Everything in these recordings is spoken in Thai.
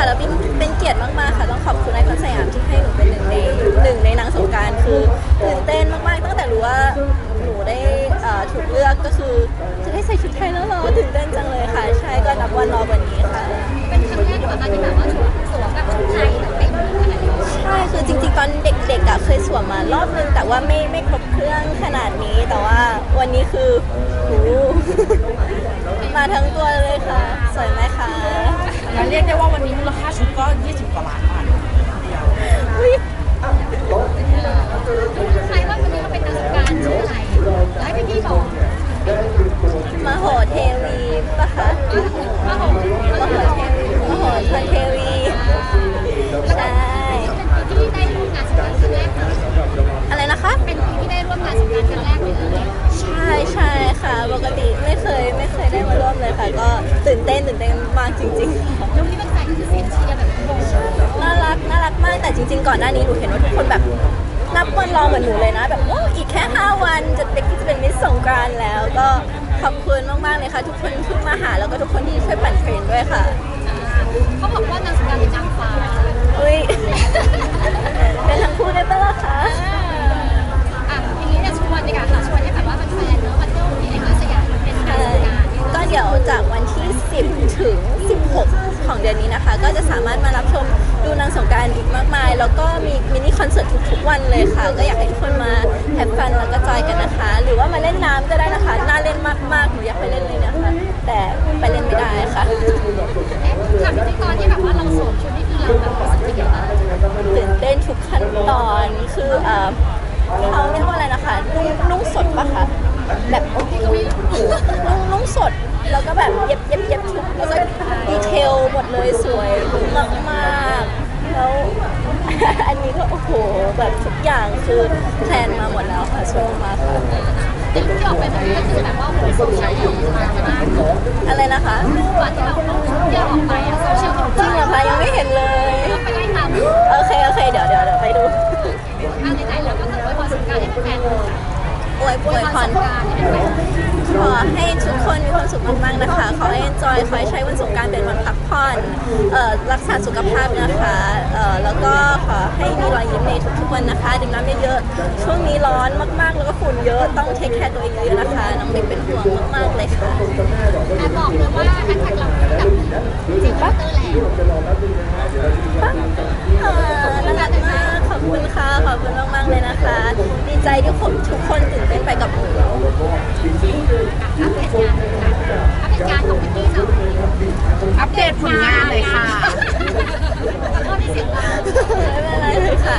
ยรติมากๆค่ะต้องขอบคุณไอคอนสยามที่ให้หนูเป็นหนึ่งในหนึ่งในนางสงกรารคือตื่นเต้นมากๆ ตั้งแต่รู้ว่าหนูได้เอ่อถูกเลือกก็คือจะได้ใส่ชุดไทยแล้วเหรอตื่นเต้นจังเลยค่ะ ใช่ก็นับวันรอวันนี้ค่ะ เป็นครั้งแรกเหรอคะที่แบบว่าสวมแบบชุดไทยแบบเป็นขนาดนี้ใช่คือจริงๆตอนเด็กๆอะเคยสวมมารอบนึงแต่ว่าไม่ไม่ครบเครื่องขนาดนี้แต่ว่า วันนี้คือโหมาทั้งตัวเลยค่ะ สวยไหมคะงั้นเรียกได้ว่าวันนี้มูลค่าชุดก็ 20 กว่าล้านบาทอุ๊ยใครว่าวันนี้เราเป็นนางสงกรารชื่ออะไรให้พี่พี่บอกมาโหเทวีปะคะมาหงมาโหเทวีมาโหทันเทวี ค่ะ ปกติไม่เคยไม่เคยได้มาร่วมเลยค่ะ ก็ตื่นเต้นตื่นเต้นมากจริงๆค่ะแล้วที่เป็นแฟนคือเสียงเชียร์แบบโบน่ารักน่ารักมากแต่จริง ๆ ก่อนหน้านี้หนูเห็นว่าทุกคนแบบนับวันรอเหมือนหนูเลยนะ แบบโอ้อีกแค่ 5 วันจะเด็กที่จะเป็นมิสสงกรานต์แล้ว ก็ขอบคุณมากๆเลยค่ะ ทุกคนที่มาหาแล้วก็ทุกคนที่ช่วยปั่นเทรนด้วยค่ะเขาบอกว่านางสงกรารเป็นนางฟ้าอุ้ยเป็นทั้งคู่ได้ปะล่ะคะอะ มากๆหนูอยากไปเล่นเลยนะคะแต่ไปเล่นไม่ได้ค่ะเอ๊ะถามจริงๆตอนที่แบบว่าเราสวมชุดนี่คือเราแบบรู้สึกยังไงบ้างตื่นเต้นทุกขั้นตอนคือเอ่อเขาเรียกว่าอะไรนะคะนุ่งนุ่งสดปะคะแบบนุ่งนุ่งสดแล้วก็แบบเย็บเย็บเย็บชุดแล้วก็ดีเทลหมดเลยสวยมากมากๆแล้วอันนี้ก็โอ้โหแบบทุกอย่างคือแพลนมาหมดแล้วค่ะสวยมากค่ะแต่รูปที่ออกไปแบบนี้ก็คือแบบว่า โหโซเชียลดีมากนะอะไรนะคะรูปอะที่เราเอาชุดที่เราออกไปอะโซเชียลดีจริงเหรอคะยังไม่เห็นเลยเราไปไล่ตามโอเคโอเคเดี๋ยวเดี๋ยวเดี๋ยวไปดู อ่าไหนๆแล้วก็คือไว้พอสงกรารให้แฟนๆดูค่ะ อวยอวยพพอรสงกรารให้แฟนๆขอให้ทุกคนมีความสุขมากๆนะคะ ขอให้ enjoy ขอให้ใช้วันสงกรารเป็นวันพักผ่อนเอ่อรักษาสุขภาพนะคะเอ่อแล้วก็ขอให้มีรอยยิ้มในทุกๆวันนะคะดื่มน้ำเยอะๆช่วงนี้ร้อนมากๆ แล้วก็ฝุ่นเยอะต้องเทคแคร์ตัวเองเยอะๆนะคะน้องเด็กเป็นห่วงมากๆเลยค่ะแอบบอกเลยว่าแฮชแท็กเราแบบจริงปะเตอร์แล้วเอ่อน่ารักมากขอบ คุณค่ะ ขอบคุณมาก ๆ เลยนะคะ ดีใจที่คนทุกคนตื่นเต้นไปกับหนูอัปเดตงานอัปเดตงานของพี่กี้หน่อยอัปเดตผลงานเลยค่ะขอโทษที่เสียงดังไม่เป็นไรเลยค่ะ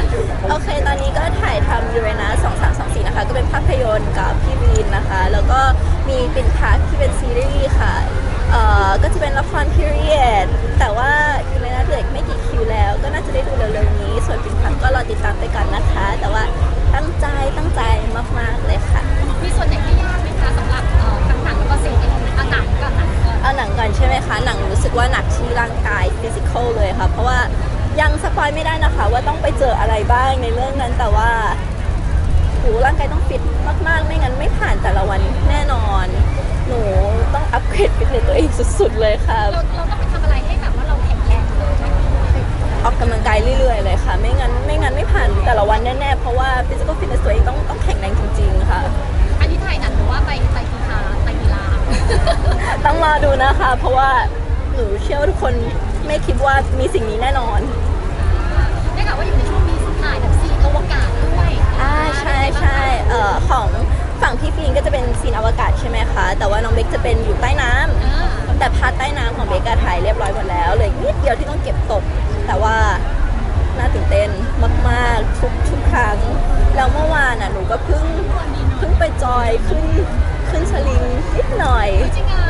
โอเค ตอนนี้ก็ถ่ายทำยูเรนัส2324 นะคะ ก็เป็นภาพยนตร์กับพี่บีนนะคะ แล้วก็มีปิ่นพักที่เป็นซีรีส์ค่ะ เอ่อ ก็จะเป็นละครพี นะคะว่าต้องไปเจออะไรบ้างในเรื่องนั้นแต่ว่าโหร่างกายต้องฟิตมากๆ ไม่งั้นไม่ผ่านแต่ละวันแน่นอน หนูต้องอัปเกรดฟิตเนสตัวเองสุดๆเลยค่ะ เราเราต้องไปทำอะไรให้แบบว่าเราแข็งแรงขึ้นไหมออกกำลังกายเรื่อยๆเลยค่ะ ไม่งั้นไม่งั้นไม่ผ่านแต่ละวันแน่ๆเพราะว่าฟิสิกอลฟิตเนสตัวเองต้องต้องแข็งแรงจริงๆค่ะ อันนี้ถ่ายหนังหรือว่าไปไปกีฬาไปกีฬาต้องรอดูนะคะ เพราะว่าหนูเชื่อว่าทุกคนไม่คิดว่ามีสิ่งนี้แน่นอน ใช่ใช่เอ่อของฝั่งพี่ฟีนก็จะเป็นซีนอวกาศใช่ไหมคะ แต่ว่าน้องเบคจะเป็นอยู่ใต้น้ำอ่าแต่พาร์ทใต้น้ำของเบคอะถ่ายเรียบร้อยหมดแล้วเหลยนิดเดียวที่ต้องเก็บตก แต่ว่าน่าตื่นเต้นมากๆทุกทุกครั้ง แล้วเมื่อวานอะหนูก็เพิ่งเพิ่งไปจอยขึ้นขึ้นสลิงนิดหน่อย จริงอะ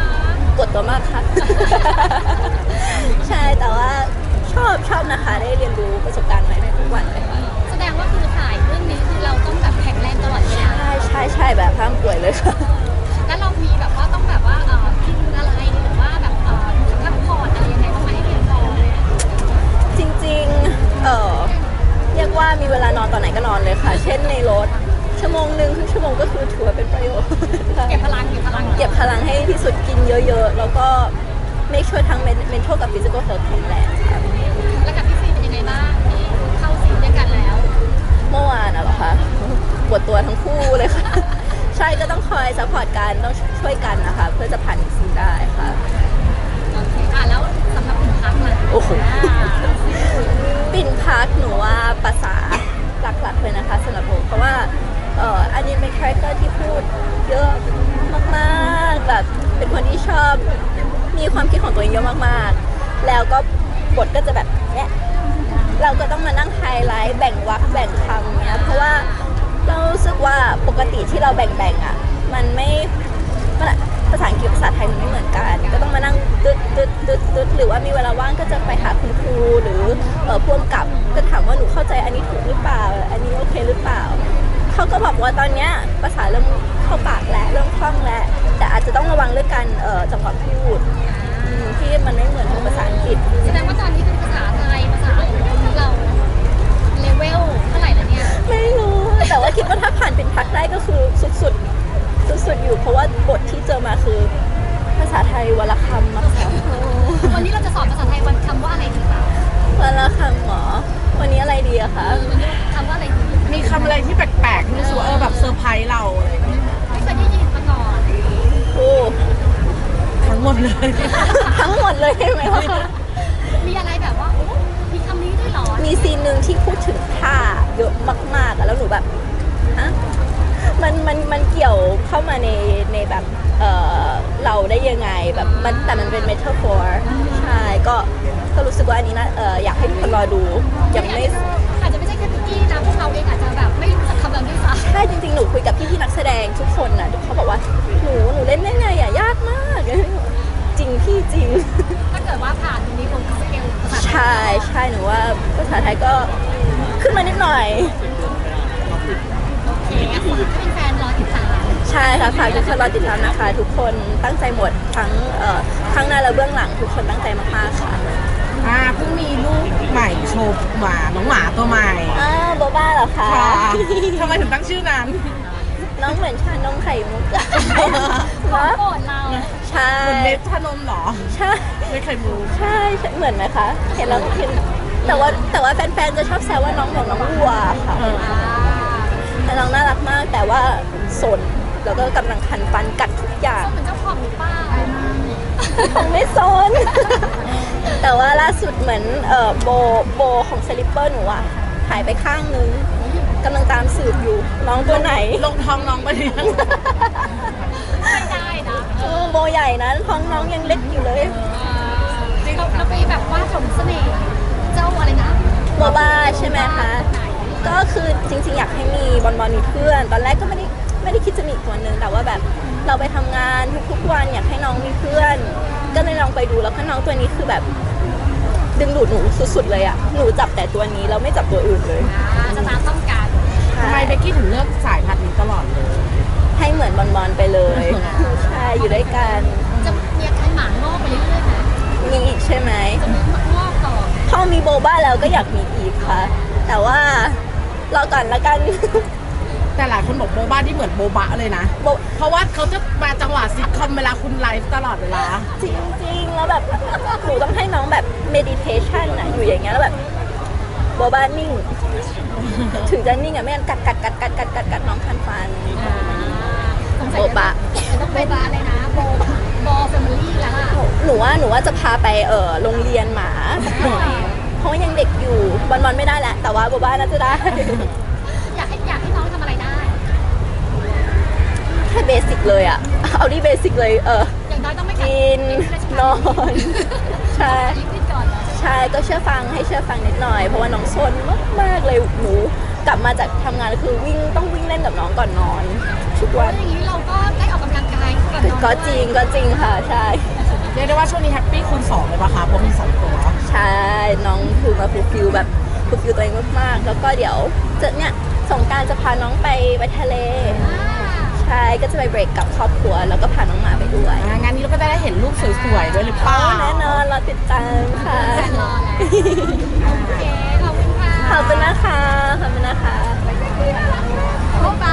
กดตัวมากค่ะ ใช่แต่ว่าชอบชอบนะคะ ได้เรียนรู้ประสบการณ์ใหม่ๆทุกวันเลยค่ะแสด งว่าคือถ่ายเรื่องนี้คือเราต้องแบบแข็งแรงตลอดเวลาใช่ใช่ใช่แบบห้ามป่วยเลยค่ะ แล้วเรามีแบบว่าต้องแบบว่าเอ่อกินอะไรหรือว่าแบบเอ่อพักผ่อนอะไรยังไงบ้างไหมให้เพียงพอเลยจริงๆ เออเรียกว่ามีเวลานอนตอนไหนก็นอนเลยค่ะ เช่นในรถ ชั่วโมงหนึ่งครึ่งชั่วโมงก็คือถือว่าเป็นประโยชน์เก็บพลังเก็บพลังเก็บพลังให้ที่สุดกินเยอะๆ แล้วก็ make sure ทั้ง mental กับ physical health แข็งแรงค่ะ แล้วกับพี่ซีเป็นบ้างที่เข้า เมื่อวานอะเหรอคะปวดตัวทั้งคู่เลยค่ะ ใช่ก็ต้องคอยซัพพอร์ตกันต้องช่วยกันนะคะ เพื่อจะผ่านซีนได้ค่ะ โอเคอะแล้วสำหรับคุณพักล่ะโอ้โหอ่าปิ่นพักหนูว่าภาษาหลักๆเลยนะคะสำหรับผมเพราะว่าเอ่ออันนี้เป็นคาแรคเตอร์ที่พูดเยอะมากๆแบบเป็นคนที่ชอบมีความคิดของตัวเองเยอะมากๆ แล้วก็บทก็จะแบบเนี้ย เราก็ต้องมานั่งไฮไลท์แบ่งวรรคแบ่งคำเนี้ยเพราะว่าเรารู้สึกว่าปกติที่เราแบ่งๆอะ มันไม่มันภาษาอังกฤษภาษาไทยมันไม่เหมือนกัน ก็ต้องมานั่งตึ๊ดตึ๊ดตึ๊ดตึ๊ดหรือว่ามีเวลาว่างก็จะไปหาคุณครูหรือเออพ่วงกับก็ถามว่าหนูเข้าใจอันนี้ถูกหรือเปล่า อันนี้โอเคหรือเปล่าเขาก็บอกว่าตอนเนี้ยภาษาเริ่มเข้าปากแล้วเริ่มคล่องแล้วแต่อาจจะต้องระวังเรื่องการเอ่อจังหวะพูดที่มันไม่เหมือนภาษาอังกฤษแสดงว่าตอนนี้ วลเท่าไหร่แล้วเนี่ย ไม่รู้ แต่ว่าคิดว่าถ้าผ่านเป็นพักได้ก็คือสุดๆ สุดๆ อยู่ เพราะว่าบทที่เจอมาคือ ภาษาไทยวรรณคำอะค่ะวันนี้เราจะสอนภาษาไทยวันคำว่าอะไรดีคะวรรณคำหมอ วันนี้อะไรดีอะคะเออวันนี้คำว่าอะไรดีมีคำอะไรที่แปลกๆที่รู้สึกว่าเออแบบเซอร์ไพรส์เราอะไรอย่างเงี้ยไม่เคยได้ยินมาก่อนโอ้ทั้งหมดเลย ทั้งหมดเลยใช่ไหมคะ ซีนหนึ่งที่พูดถึงท่าเยอะมากๆอะแล้วหนูแบบฮะมันมันมันเกี่ยวเข้ามาในในแบบเออเราได้ยังไงแบบมันแต่มันเป็นเมทัลฟอร์ใช่ก็ก็รู้สึกว่าอันนี้นะเอออยากให้ทุกคนรอดูยังไม่อาจจะไม่ใช่แค่พิกกี้นะพวกเราเองอาจจะแบบไม่รู้จักคำนั้นด้วยซ้ำใช่จริงๆหนูคุยกับพี่ๆนักแสดงทุกคนน่ะเขาบอกว่าหนูหนูเล่นได้ไงอะยากมากจ ริงพี่จริง ถ้าเกิดว่าผ่านตรงนี้คงสเกลภาษาไทยใช่ใช่หนูว่าภาษาไทยก็ขึ้นมานิดหน่อย โอเคงั้นฝากให้เป็นแฟนรอติดตามใช่ค่ะฝากทุกคนรอติดตามนะคะ ทุกคนตั้งใจหมดทั้งเอ่อทั้งหน้าและเบื้องหลังทุกคนตั้งใจมากๆค่ะอ่าเพิ่งมีลูกใหม่โชว์หมาน้องหมาตัวใหม่อ้าวโบบ้าเหรอคะค่ะทำไมถึงตั้งชื่อนั้น น้องเหมือนชานมไข่มุกอะของนะโปรดเราใช่เหมือนเม็ดชานมเหรอ ใช่ไม่เคยรู้ใช่ใช่เหมือนไหมคะ เห็นแล้วเห็นแต่ว่าแต่ว่าแฟนๆจะชอบแซวว่าน้องเหมือนน้องวัวค่ะเอออ่าแต่น้องน่ารักมากแต่ว่าสนแล้วก็กำลังคันฟันกัดทุกอย่างเหมือนเจ้าของหรือเปล่าคงไม่สนแต่ว่าล่าสุดเหมือนเอ่อโบโบของสลิปเปอร์หนูอะหายไปข้างนึง กำลังตามสืบอยู่ น้องตัวไหนลงท้องน้องไปเลี้ยงไม่ได้นะเออโบใหญ่นะท้องน้องยังเล็กอยู่เลยเราเราไปแบบว่าผลเสน่ห์เจ้าอะไรนะโมบ้าใช่ไหมคะ ก็คือจริงๆ อยากให้มีบอลบอลมีเพื่อน ตอนแรกก็ไม่ได้ไม่ได้คิดจะมีอีกตัวหนึ่งแต่ว่าแบบเราไปทำงานทุกๆวันอยากให้น้องมีเพื่อน ก็เลยลองไปดูแล้วก็น้องตัวนี้คือแบบ ดึงดูดหนูสุดๆเลยอะหนูจับแต่ตัวนี้เราไม่จับตัวอื่นเลย อ่าสตาร์ต้องการ ทำไมเบกกี้ถึงเลือกสายพันธุ์นี้ตลอดเลย ให้เหมือนบอลบอลไปเลยใช่อยู่ด้วยกันจะมีอาการหมางอกไปเรื่อยๆนะมีอีกใช่ไหมจะมีหมางอกต่อพอมีโบบ้าแล้วก็อยากมีอีกค่ะ แต่ว่ารอก่อนละกันแต่หลายคนบอกโบบ้าที่เหมือนโบบะเลยนะโบเพราะว่าเขาจะมาจังหวะซิทคอมเวลาคุณไลฟ์ตลอดเวลา จริงๆ แล้วแบบหนูต้องให้น้องแบบ meditation อะอยู่อย่างเงี้ยแล้วแบบ โบบ้านิ่ง ถึงจะนิ่งอะไม่งั้นกัดกัดกัดกัดกัดกัดกัดน้องคันฟันอ่าสงสัยโบบะจะต้องเป็นอะไรนะโบโบแฟมิลี่แล้วล่ะหนูว่าหนูว่าจะพาไปเออโรงเรียนหมาสักหน่อยเพราะว่ายังเด็กอยู่บอลบอลไม่ได้แหละ แต่ว่าโบบ้าน่าจะได้ อยากให้อยากให้น้องทำอะไรได้ แค่เบสิกเลยอะเอาที่เบสิกเลยเอออย่างน้อยต้องไม่กิน นอน ใช่ลิขิตก่อนเหรอ ใช่ก็เชื่อฟังให้เชื่อฟังนิดหน่อย เพราะว่าน้องซนมากๆเลยหนูกลับมาจากทำงานคือวิ่งต้องวิ่งเล่นกับน้องก่อนนอนทุกเพวัราะนอย่างนี้เราก็ได้ออกกำลังกายก่อนนอนก็จริงก็จริงค่ะใช่เรียกได้ว่าช่วงนี้แฮปปี้คูณสองเลยปะคะเพราะมีสองตัวใช่น้องคือมาฟูลฟิลแบบฟูลฟิลตัวเองมากๆแล้วก็เดี๋ยวจะเนี่ยสงกรารจะพาน้องไปไปทะเลอ่าใช่ก็จะไปเบรกกับครอบครัว แล้วก็พาน้องหมาไปด้วยงานนี้เราก็ได้เห็นรูปสวยๆด้วยหรือเปล่าแน่นอนเราติดตามค่ะโอเคขอบคุณค่ะขอบคุณนะคะขอบคุณนะคะบ๊ายบาย